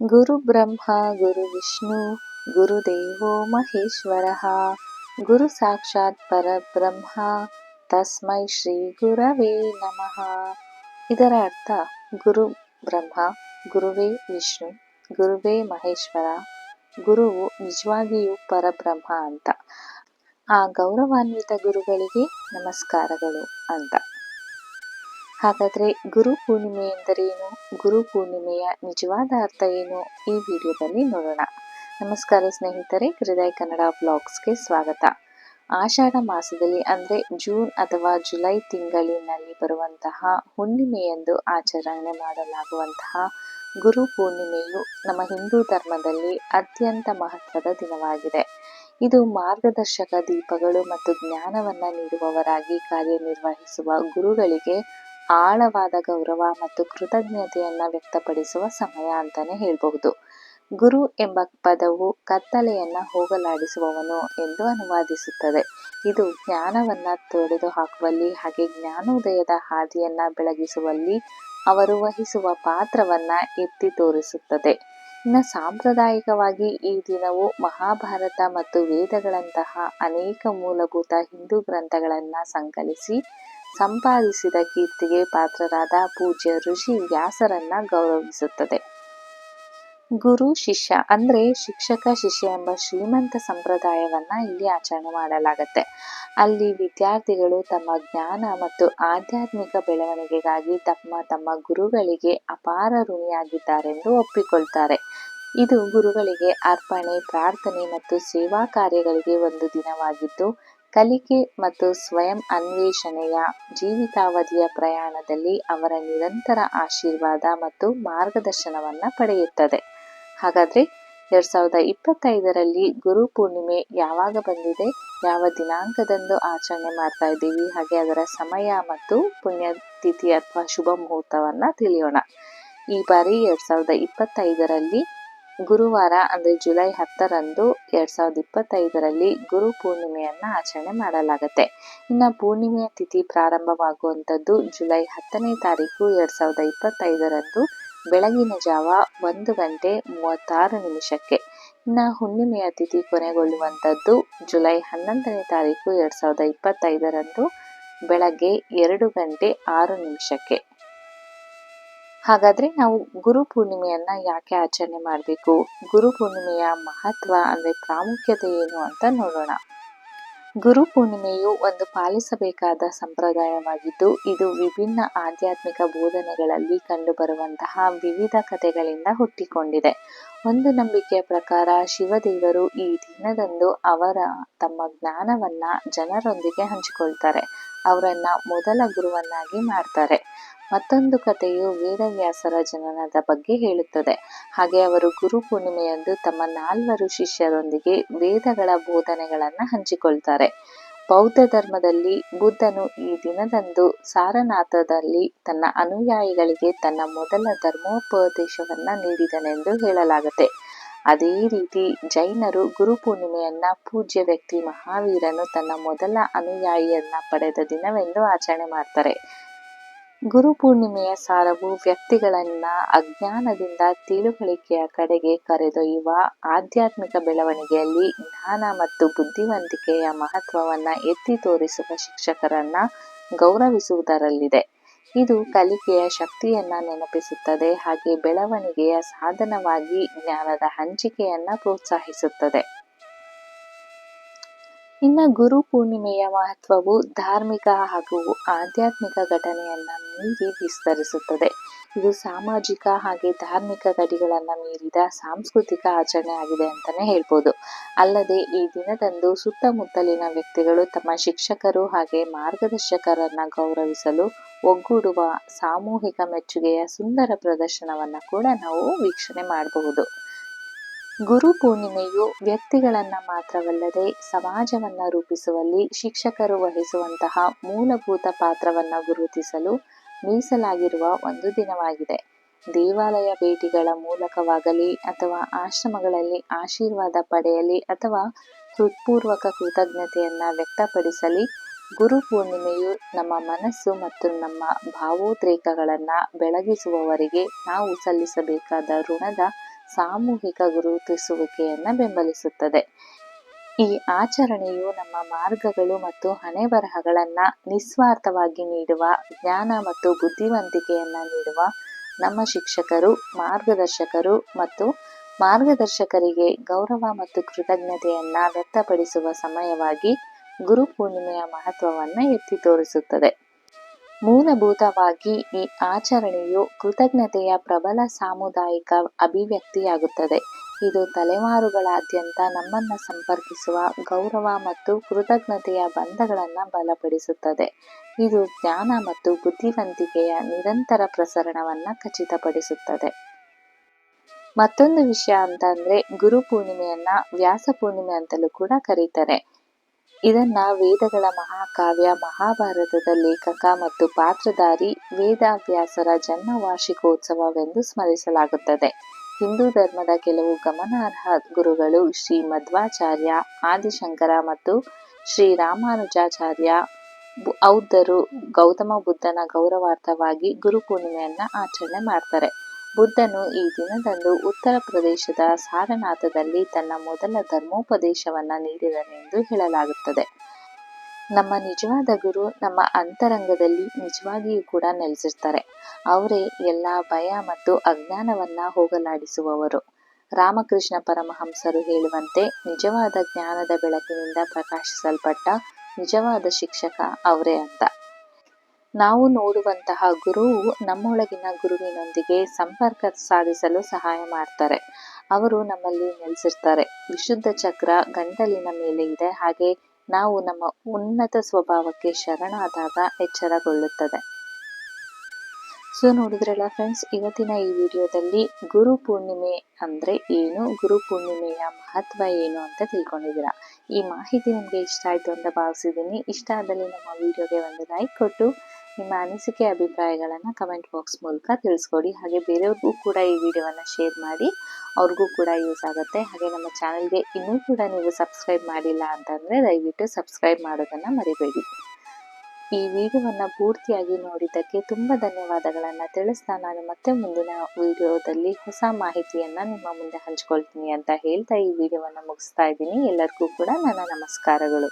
ಗುರು ಬ್ರಹ್ಮ, ಗುರು ವಿಷ್ಣು ಗುರುದೇವೋ ಮಹೇಶ್ವರಃ. ಗುರು ಸಾಕ್ಷಾತ್ ಪರಬ್ರಹ್ಮ, ತಸ್ಮೈ ಶ್ರೀ ಗುರವೇ ನಮಃ. ಇದರ ಅರ್ಥ, ಗುರು ಬ್ರಹ್ಮ, ಗುರುವೇ ವಿಷ್ಣು, ಗುರುವೇ ಮಹೇಶ್ವರ. ಗುರುವು ನಿಜವಾಗಿಯೂ ಪರಬ್ರಹ್ಮ ಅಂತ. ಆ ಗೌರವಾನ್ವಿತ ಗುರುಗಳಿಗೆ ನಮಸ್ಕಾರಗಳು ಅಂತ. ಹಾಗಾದ್ರೆ ಗುರು ಪೂರ್ಣಿಮೆ ಎಂದರೇನು ಗುರು ಪೂರ್ಣಿಮೆಯ ನಿಜವಾದ ಅರ್ಥ ಏನು? ಈ ವಿಡಿಯೋದಲ್ಲಿ ನೋಡೋಣ. ನಮಸ್ಕಾರ ಸ್ನೇಹಿತರೆ, ಹೃದಯ ಕನ್ನಡ ಬ್ಲಾಗ್ಸ್ಗೆ ಸ್ವಾಗತ. ಆಷಾಢ ಮಾಸದಲ್ಲಿ ಅಂದ್ರೆ ಜೂನ್ ಅಥವಾ ಜುಲೈ ತಿಂಗಳಿನಲ್ಲಿ ಬರುವಂತಹ ಹುಣ್ಣಿಮೆಯೆಂದು ಆಚರಣೆ ಮಾಡಲಾಗುವಂತಹ ಗುರು ಪೂರ್ಣಿಮೆಯು ನಮ್ಮ ಹಿಂದೂ ಧರ್ಮದಲ್ಲಿ ಅತ್ಯಂತ ಮಹತ್ವದ ದಿನವಾಗಿದೆ. ಇದು ಮಾರ್ಗದರ್ಶಕ ದೀಪಗಳು ಮತ್ತು ಜ್ಞಾನವನ್ನ ನೀಡುವವರಾಗಿ ಕಾರ್ಯನಿರ್ವಹಿಸುವ ಗುರುಗಳಿಗೆ ಆಳವಾದ ಗೌರವ ಮತ್ತು ಕೃತಜ್ಞತೆಯನ್ನ ವ್ಯಕ್ತಪಡಿಸುವ ಸಮಯ ಅಂತಾನೆ ಹೇಳಬಹುದು. ಗುರು ಎಂಬ ಪದವು ಕತ್ತಲೆಯನ್ನ ಹೋಗಲಾಡಿಸುವವನು ಎಂದು ಅನುವಾದಿಸುತ್ತದೆ. ಇದು ಜ್ಞಾನವನ್ನ ತೊಡೆದು ಹಾಕುವಲ್ಲಿ ಹಾಗೆ ಜ್ಞಾನೋದಯದ ಹಾದಿಯನ್ನ ಬೆಳಗಿಸುವಲ್ಲಿ ಅವರು ವಹಿಸುವ ಪಾತ್ರವನ್ನ ಎತ್ತಿ ತೋರಿಸುತ್ತದೆ. ಇನ್ನು ಸಾಂಪ್ರದಾಯಿಕವಾಗಿ ಈ ದಿನವು ಮಹಾಭಾರತ ಮತ್ತು ವೇದಗಳಂತಹ ಅನೇಕ ಮೂಲಭೂತ ಹಿಂದೂ ಗ್ರಂಥಗಳನ್ನ ಸಂಕಲಿಸಿ ಸಂಪಾದಿಸಿದ ಕೀರ್ತಿಗೆ ಪಾತ್ರರಾದ ಪೂಜ್ಯ ಋಷಿ ವ್ಯಾಸರನ್ನ ಗೌರವಿಸುತ್ತದೆ. ಗುರು ಶಿಷ್ಯ ಅಂದ್ರೆ ಶಿಕ್ಷಕ ಶಿಷ್ಯ ಎಂಬ ಶ್ರೀಮಂತ ಸಂಪ್ರದಾಯವನ್ನ ಇಲ್ಲಿ ಆಚರಣೆ ಮಾಡಲಾಗತ್ತೆ. ಅಲ್ಲಿ ವಿದ್ಯಾರ್ಥಿಗಳು ತಮ್ಮ ಜ್ಞಾನ ಮತ್ತು ಆಧ್ಯಾತ್ಮಿಕ ಬೆಳವಣಿಗೆಗಾಗಿ ತಮ್ಮ ತಮ್ಮ ಗುರುಗಳಿಗೆ ಅಪಾರ ಋಣಿಯಾಗಿದ್ದಾರೆಂದು ಒಪ್ಪಿಕೊಳ್ತಾರೆ. ಇದು ಗುರುಗಳಿಗೆ ಅರ್ಪಣೆ, ಪ್ರಾರ್ಥನೆ ಮತ್ತು ಸೇವಾ ಕಾರ್ಯಗಳಿಗೆ ಒಂದು ದಿನವಾಗಿದ್ದು ಕಲಿಕೆ ಮತ್ತು ಸ್ವಯಂ ಅನ್ವೇಷಣೆಯ ಜೀವಿತಾವಧಿಯ ಪ್ರಯಾಣದಲ್ಲಿ ಅವರ ನಿರಂತರ ಆಶೀರ್ವಾದ ಮತ್ತು ಮಾರ್ಗದರ್ಶನವನ್ನು ಪಡೆಯುತ್ತದೆ. ಹಾಗಾದ್ರೆ ಎರಡ್ ಸಾವಿರದ ಇಪ್ಪತ್ತೈದರಲ್ಲಿ ಗುರು ಪೂರ್ಣಿಮೆ ಯಾವಾಗ ಬಂದಿದೆ? ಯಾವ ದಿನಾಂಕದಂದು ಆಚರಣೆ ಮಾಡ್ತಾ ಇದ್ದೀವಿ? ಹಾಗೆ ಅದರ ಸಮಯ ಮತ್ತು ಪುಣ್ಯತಿಥಿ ಅಥವಾ ಶುಭ ಮುಹೂರ್ತವನ್ನು ತಿಳಿಯೋಣ. ಈ ಬಾರಿ ಎರಡ್ ಸಾವಿರದ ಇಪ್ಪತ್ತೈದರಲ್ಲಿ ಗುರುವಾರ, ಅಂದ್ರೆ ಜುಲೈ ಹತ್ತರಂದು ಎರಡ್ ಸಾವಿರದ ಇಪ್ಪತ್ತೈದರಲ್ಲಿ ಗುರು ಪೂರ್ಣಿಮೆಯನ್ನ ಆಚರಣೆ ಮಾಡಲಾಗುತ್ತೆ. ಇನ್ನ ಪೂರ್ಣಿಮೆಯ ತಿಥಿ ಪ್ರಾರಂಭವಾಗುವಂತದ್ದು ಜುಲೈ ಹತ್ತನೇ ತಾರೀಕು ಎರಡ್ ಸಾವಿರದ ಇಪ್ಪತ್ತೈದರಂದು ಬೆಳಗಿನ ಜಾವ ಒಂದು ಗಂಟೆ ಮೂವತ್ತಾರು ನಿಮಿಷಕ್ಕೆ. ಇನ್ನ ಹುಣ್ಣಿಮೆಯ ತಿಥಿ ಕೊನೆಗೊಳ್ಳುವಂತದ್ದು ಜುಲೈ ಹನ್ನೊಂದನೇ ತಾರೀಕು ಎರಡ್ ಸಾವಿರದ ಇಪ್ಪತ್ತೈದರಂದು ಬೆಳಗ್ಗೆ ಎರಡು ಗಂಟೆ ಆರು ನಿಮಿಷಕ್ಕೆ. ಹಾಗಾದ್ರೆ ನಾವು ಗುರು ಪೂರ್ಣಿಮೆಯನ್ನ ಯಾಕೆ ಆಚರಣೆ ಮಾಡಬೇಕು? ಗುರು ಪೂರ್ಣಿಮೆಯ ಮಹತ್ವ ಅಂದ್ರೆ ಪ್ರಾಮುಖ್ಯತೆ ಏನು ಅಂತ ನೋಡೋಣ. ಗುರು ಪೂರ್ಣಿಮೆಯು ಒಂದು ಪಾಲಿಸಬೇಕಾದ ಸಂಪ್ರದಾಯವಾಗಿದ್ದು, ಇದು ವಿಭಿನ್ನ ಆಧ್ಯಾತ್ಮಿಕ ಬೋಧನೆಗಳಲ್ಲಿ ಕಂಡುಬರುವಂತಹ ವಿವಿಧ ಕಥೆಗಳಿಂದ ಹುಟ್ಟಿಕೊಂಡಿದೆ. ಒಂದು ನಂಬಿಕೆಯ ಪ್ರಕಾರ ಶಿವದೇವರು ಈ ದಿನದಂದು ಅವರ ತಮ್ಮ ಜ್ಞಾನವನ್ನ ಜನರೊಂದಿಗೆ ಹಂಚಿಕೊಳ್ತಾರೆ. ಅವರನ್ನ ಮೊದಲ ಗುರುವನ್ನಾಗಿ ಮಾಡ್ತಾರೆ. ಮತ್ತೊಂದು ಕಥೆಯು ವೇದವ್ಯಾಸರ ಜನನದ ಬಗ್ಗೆ ಹೇಳುತ್ತದೆ. ಹಾಗೆ ಅವರು ಗುರು ಪೂರ್ಣಿಮೆಯಂದು ತಮ್ಮ ನಾಲ್ವರು ಶಿಷ್ಯರೊಂದಿಗೆ ವೇದಗಳ ಬೋಧನೆಗಳನ್ನು ಹಂಚಿಕೊಳ್ತಾರೆ. ಬೌದ್ಧ ಧರ್ಮದಲ್ಲಿ ಬುದ್ಧನು ಈ ದಿನದಂದು ಸಾರನಾಥದಲ್ಲಿ ತನ್ನ ಅನುಯಾಯಿಗಳಿಗೆ ತನ್ನ ಮೊದಲ ಧರ್ಮೋಪದೇಶವನ್ನ ನೀಡಿದನೆಂದು ಹೇಳಲಾಗುತ್ತೆ. ಅದೇ ರೀತಿ ಜೈನರು ಗುರು ಪೂರ್ಣಿಮೆಯನ್ನ ಪೂಜ್ಯ ವ್ಯಕ್ತಿ ಮಹಾವೀರನು ತನ್ನ ಮೊದಲ ಅನುಯಾಯಿಯನ್ನ ಪಡೆದ ದಿನವೆಂದು ಆಚರಣೆ ಮಾಡ್ತಾರೆ. ಗುರು ಪೂರ್ಣಿಮೆಯ ಸಾರವು ವ್ಯಕ್ತಿಗಳನ್ನ ಅಜ್ಞಾನದಿಂದ ತಿಳುವಳಿಕೆಯ ಕಡೆಗೆ ಕರೆದೊಯ್ಯುವ ಆಧ್ಯಾತ್ಮಿಕ ಬೆಳವಣಿಗೆಯಲ್ಲಿ ಜ್ಞಾನ ಮತ್ತು ಬುದ್ಧಿವಂತಿಕೆಯ ಮಹತ್ವವನ್ನ ಎತ್ತಿ ತೋರಿಸುವ ಶಿಕ್ಷಕರನ್ನ ಗೌರವಿಸುವುದರಲ್ಲಿದೆ. ಇದು ಕಲಿಕೆಯ ಶಕ್ತಿಯನ್ನ ನೆನಪಿಸುತ್ತದೆ, ಹಾಗೆ ಬೆಳವಣಿಗೆಯ ಸಾಧನವಾಗಿ ಜ್ಞಾನದ ಹಂಚಿಕೆಯನ್ನ ಪ್ರೋತ್ಸಾಹಿಸುತ್ತದೆ. ಇನ್ನ ಗುರು ಪೂರ್ಣಿಮೆಯ ಮಹತ್ವವು ಧಾರ್ಮಿಕ ಹಾಗೂ ಆಧ್ಯಾತ್ಮಿಕ ಘಟನೆಯನ್ನ ಮೀರಿ ವಿಸ್ತರಿಸುತ್ತದೆ. ಇದು ಸಾಮಾಜಿಕ ಹಾಗೆ ಧಾರ್ಮಿಕ ಗಡಿಗಳನ್ನ ಮೀರಿದ ಸಾಂಸ್ಕೃತಿಕ ಆಚರಣೆ ಆಗಿದೆ ಅಂತಾನೆ ಹೇಳ್ಬೋದು. ಅಲ್ಲದೆ ಈ ದಿನದಂದು ಸುತ್ತಮುತ್ತಲಿನ ವ್ಯಕ್ತಿಗಳು ತಮ್ಮ ಶಿಕ್ಷಕರು ಹಾಗೆ ಮಾರ್ಗದರ್ಶಕರನ್ನ ಗೌರವಿಸಲು ಒಗ್ಗೂಡುವ ಸಾಮೂಹಿಕ ಮೆಚ್ಚುಗೆಯ ಸುಂದರ ಪ್ರದರ್ಶನವನ್ನು ಕೂಡ ನಾವು ವೀಕ್ಷಣೆ ಮಾಡಬಹುದು. ಗುರು ಪೂರ್ಣಿಮೆಯು ವ್ಯಕ್ತಿಗಳನ್ನ ಮಾತ್ರವಲ್ಲದೆ ಸಮಾಜವನ್ನ ರೂಪಿಸುವಲ್ಲಿ ಶಿಕ್ಷಕರು ವಹಿಸುವಂತಹ ಮೂಲಭೂತ ಪಾತ್ರವನ್ನ ಗುರುತಿಸಲು ಮೀಸಲಾಗಿರುವ ಒಂದು ದಿನವಾಗಿದೆ. ದೇವಾಲಯ ಭೇಟಿಗಳ ಮೂಲಕವಾಗಲಿ ಅಥವಾ ಆಶ್ರಮಗಳಲ್ಲಿ ಆಶೀರ್ವಾದ ಪಡೆಯಲಿ ಅಥವಾ ಹೃತ್ಪೂರ್ವಕ ಕೃತಜ್ಞತೆಯನ್ನು ವ್ಯಕ್ತಪಡಿಸಲಿ ಗುರು ಪೂರ್ಣಿಮೆಯು ನಮ್ಮ ಮನಸ್ಸು ಮತ್ತು ನಮ್ಮ ಭಾವೋದ್ರೇಕಗಳನ್ನು ಬೆಳಗಿಸುವವರಿಗೆ ನಾವು ಸಲ್ಲಿಸಬೇಕಾದ ಋಣದ ಸಾಮೂಹಿಕ ಗುರುತಿಸುವಿಕೆಯನ್ನು ಬೆಂಬಲಿಸುತ್ತದೆ. ಈ ಆಚರಣೆಯು ನಮ್ಮ ಮಾರ್ಗಗಳು ಮತ್ತು ಹಣೆ ಬರಹಗಳನ್ನ ನಿಸ್ವಾರ್ಥವಾಗಿ ನೀಡುವ, ಜ್ಞಾನ ಮತ್ತು ಬುದ್ಧಿವಂತಿಕೆಯನ್ನ ನೀಡುವ ನಮ್ಮ ಶಿಕ್ಷಕರು, ಮಾರ್ಗದರ್ಶಕರು ಮತ್ತು ಮಾರ್ಗದರ್ಶಕರಿಗೆ ಗೌರವ ಮತ್ತು ಕೃತಜ್ಞತೆಯನ್ನು ವ್ಯಕ್ತಪಡಿಸುವ ಸಮಯವಾಗಿ ಗುರು ಪೂರ್ಣಿಮೆಯ ಮಹತ್ವವನ್ನು ಎತ್ತಿ ತೋರಿಸುತ್ತದೆ. ಮೂಲಭೂತವಾಗಿ ಈ ಆಚರಣೆಯು ಕೃತಜ್ಞತೆಯ ಪ್ರಬಲ ಸಾಮುದಾಯಿಕ ಅಭಿವ್ಯಕ್ತಿಯಾಗುತ್ತದೆ. ಇದು ತಲೆಮಾರುಗಳಾದ್ಯಂತ ನಮ್ಮನ್ನು ಸಂಪರ್ಕಿಸುವ ಗೌರವ ಮತ್ತು ಕೃತಜ್ಞತೆಯ ಬಂಧಗಳನ್ನು ಬಲಪಡಿಸುತ್ತದೆ. ಇದು ಜ್ಞಾನ ಮತ್ತು ಬುದ್ಧಿವಂತಿಕೆಯ ನಿರಂತರ ಪ್ರಸರಣವನ್ನು ಖಚಿತಪಡಿಸುತ್ತದೆ. ಮತ್ತೊಂದು ವಿಷಯ ಅಂತ ಅಂದ್ರೆ ಗುರು ಪೂರ್ಣಿಮೆಯನ್ನ ವ್ಯಾಸ ಪೂರ್ಣಿಮೆ ಅಂತಲೂ ಕೂಡ ಕರೀತಾರೆ. ಇದನ್ನ ವೇದಗಳ ಮಹಾಕಾವ್ಯ, ಮಹಾಭಾರತದ ಲೇಖಕ ಮತ್ತು ಪಾತ್ರಧಾರಿ ವೇದಾಭ್ಯಾಸರ ಜನ್ಮ ವಾರ್ಷಿಕೋತ್ಸವವೆಂದು ಸ್ಮರಿಸಲಾಗುತ್ತದೆ. ಹಿಂದೂ ಧರ್ಮದ ಕೆಲವು ಗಮನಾರ್ಹ ಗುರುಗಳು ಶ್ರೀ ಮಧ್ವಾಚಾರ್ಯ, ಆದಿಶಂಕರ ಮತ್ತು ಶ್ರೀ ರಾಮಾನುಜಾಚಾರ್ಯ ಔದ್ಧರು ಗೌತಮ ಬುದ್ಧನ ಗೌರವಾರ್ಥವಾಗಿ ಗುರು ಪೂರ್ಣಿಮೆಯನ್ನ ಆಚರಣೆ ಮಾಡ್ತಾರೆ. ಬುದ್ಧನು ಈ ದಿನದಂದು ಉತ್ತರ ಪ್ರದೇಶದ ಸಾರನಾಥದಲ್ಲಿ ತನ್ನ ಮೊದಲ ಧರ್ಮೋಪದೇಶವನ್ನ ನೀಡಿದನೆಂದು ಹೇಳಲಾಗುತ್ತದೆ. ನಮ್ಮ ನಿಜವಾದ ಗುರು ನಮ್ಮ ಅಂತರಂಗದಲ್ಲಿ ನಿಜವಾಗಿಯೂ ಕೂಡ ನೆಲೆಸಿರ್ತಾರೆ. ಅವರೇ ಎಲ್ಲ ಭಯ ಮತ್ತು ಅಜ್ಞಾನವನ್ನ ಹೋಗಲಾಡಿಸುವವರು. ರಾಮಕೃಷ್ಣ ಪರಮಹಂಸರು ಹೇಳುವಂತೆ ನಿಜವಾದ ಜ್ಞಾನದ ಬೆಳಕಿನಿಂದ ಪ್ರಕಾಶಿಸಲ್ಪಟ್ಟ ನಿಜವಾದ ಶಿಕ್ಷಕ ಅವರೇ ಅಂತ. ನಾವು ನೋಡುವಂತಹ ಗುರುವು ನಮ್ಮೊಳಗಿನ ಗುರುವಿನೊಂದಿಗೆ ಸಂಪರ್ಕ ಸಾಧಿಸಲು ಸಹಾಯ ಮಾಡ್ತಾರೆ. ಅವರು ನಮ್ಮಲ್ಲಿ ನೆಲೆಸಿರ್ತಾರೆ. ವಿಶುದ್ಧ ಚಕ್ರ ಗಂಟಲಿನ ಮೇಲೆ ಇದೆ. ಹಾಗೆ ನಾವು ನಮ್ಮ ಉನ್ನತ ಸ್ವಭಾವಕ್ಕೆ ಶರಣಾದಾಗ ಎಚ್ಚರಗೊಳ್ಳುತ್ತದೆ. ಸೊ ನೋಡಿದ್ರಲ್ಲ ಫ್ರೆಂಡ್ಸ್ ಇವತ್ತಿನ ಈ ವಿಡಿಯೋದಲ್ಲಿ ಗುರು ಪೂರ್ಣಿಮೆ ಅಂದ್ರೆ ಏನು, ಗುರು ಪೂರ್ಣಿಮೆಯ ಮಹತ್ವ ಏನು ಅಂತ ತಿಳ್ಕೊಂಡಿದ್ದೀರಾ? ಈ ಮಾಹಿತಿ ನಿಮಗೆ ಇಷ್ಟ ಆಯ್ತು ಅಂತ ಭಾವಿಸಿದ್ದೀನಿ. ಇಷ್ಟ ಆದಲ್ಲಿ ನಮ್ಮ ವಿಡಿಯೋಗೆ ಒಂದು ಲೈಕ್ ಕೊಟ್ಟು ನಿಮ್ಮ ಅನಿಸಿಕೆ, ಅಭಿಪ್ರಾಯಗಳನ್ನು ಕಮೆಂಟ್ ಬಾಕ್ಸ್ ಮೂಲಕ ತಿಳಿಸ್ಕೊಡಿ. ಹಾಗೆ ಬೇರೆಯವ್ರಿಗೂ ಕೂಡ ಈ ವಿಡಿಯೋವನ್ನು ಶೇರ್ ಮಾಡಿ. ಅವ್ರಿಗೂ ಕೂಡ ಯೂಸ್ ಆಗುತ್ತೆ. ಹಾಗೆ ನಮ್ಮ ಚಾನಲ್ಗೆ ಇನ್ನೂ ಕೂಡ ನೀವು ಸಬ್ಸ್ಕ್ರೈಬ್ ಮಾಡಿಲ್ಲ ಅಂತಂದರೆ ದಯವಿಟ್ಟು ಸಬ್ಸ್ಕ್ರೈಬ್ ಮಾಡೋದನ್ನು ಮರಿಬೇಡಿ. ಈ ವಿಡಿಯೋವನ್ನು ಪೂರ್ತಿಯಾಗಿ ನೋಡಿದ್ದಕ್ಕೆ ತುಂಬ ಧನ್ಯವಾದಗಳನ್ನು ತಿಳಿಸ್ತಾ ನಾನು ಮತ್ತೆ ಮುಂದಿನ ವಿಡಿಯೋದಲ್ಲಿ ಹೊಸ ಮಾಹಿತಿಯನ್ನು ನಿಮ್ಮ ಮುಂದೆ ಹಂಚ್ಕೊಳ್ತೀನಿ ಅಂತ ಹೇಳ್ತಾ ಈ ವಿಡಿಯೋವನ್ನು ಮುಗಿಸ್ತಾ ಇದ್ದೀನಿ. ಎಲ್ಲರಿಗೂ ಕೂಡ ನನ್ನ ನಮಸ್ಕಾರಗಳು.